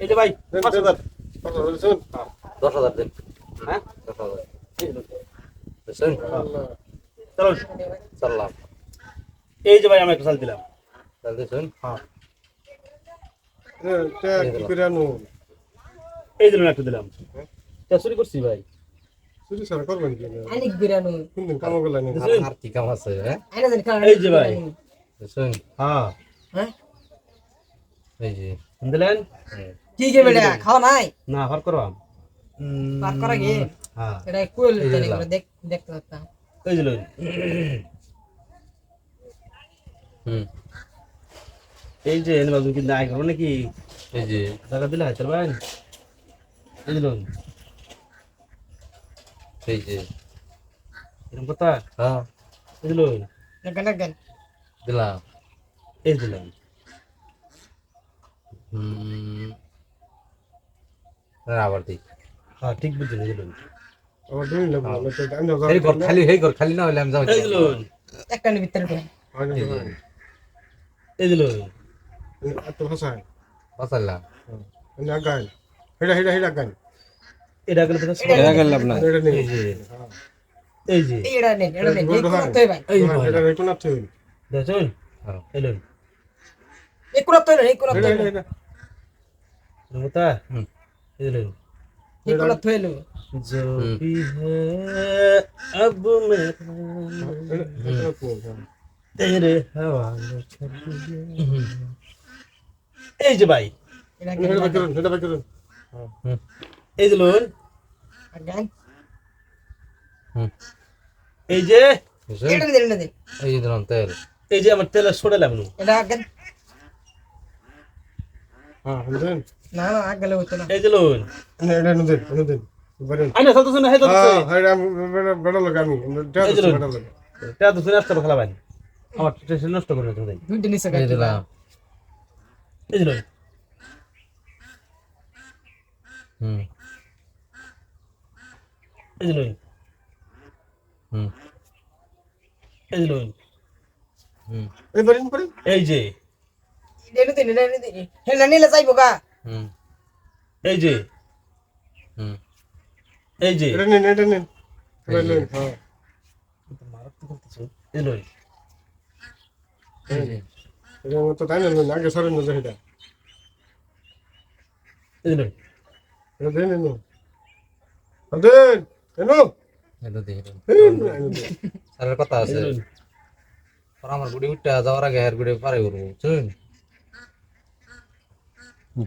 এই যে ভাই দশ হাজার দিন। হ্যাঁ? দশ হাজার। এই যে, বুঝছেন। চলো। চললাম এই যে ভাই আমি একটা চাল দিলাম। হ্যাঁ? এই দিলাম। একটা দিলাম। তা চুরি করছি ভাই। চুরি ছাড়া করবেন কি আর কাম আছে হ্যাঁ? এই যে ভাই। বুঝছেন হ্যাঁ। হ্যাঁ? এই যে। দিলেন? হুম। কি কে বেটা খাওয়া নাই? না ফার করো পার করা গিয়ে হ্যাঁ। এটা কুল এই জানি করে দেখ দেখতে পারতাম যে লইন। হুম। এই যে এনে বাবু কিন্তু আয় করো নাকি? এই যে। টাকা দিলে হাজার ভাই এই লোন এই যে। এরকম কথা? হ্যাঁ। এই যে লোন গান গান দিলাম। এই লোন হুম। আবার দিই। হ্যাঁ ঠিক বুঝছেন এই যে লোন আমার দুই লাগবে, আমি তো আমি তো হেই কর খালি হেই কর খালি না হলে আমি যাও এই যে একটা নি ভিতরে না, না। এই যে। এত ভাষায়। হ্যাঁ। এনে আগায়। হেডা, হেডা, হেডা আগায়। এটা গেলে গেল না নেই। এই যে। এই এই নেই নেই। এই এই না হ্যাঁ। এই এই কোন এই কোন। এই যে ভাই এই যে লোন এই যে এই যে ধরুন তেল এই যে আমার তেল সরে লাগল এটা হ্যাঁ না না আগলে হতো না। এই যে লোন এটা দেন, দেন। বাড়েন। আইনা সব তো শুনে হে তো হ্যাঁ, বেড়া- লোক আমি। এটা। বেড়া লোক। তা তো শুনে আসতে খেলা ভাই। আমার টেনশন নষ্ট করে তুমি দুইটা নিচে এই গান দিলাম এই যে লোন হুম। এই যে লোন হুম। এই যে লোন হুম। এই। এই যে। এটা দিন এটা দিন হে না নিলে যাইবো গা। এই যে। হুম। এই যে। এটা নিন, এটা নিন। আগে সরেন না এটা। কথা আছে। আমার গুড়ি উঠতে যাওয়ার আগে হের গুড়ি পারে করব বুঝছেন S21 শুন এই লোন সালুন দেন, দেন। হুম আর ওখানে- ওখানে আর দুইটা ডেকোর মারবে না? সালুন হ্যাঁ,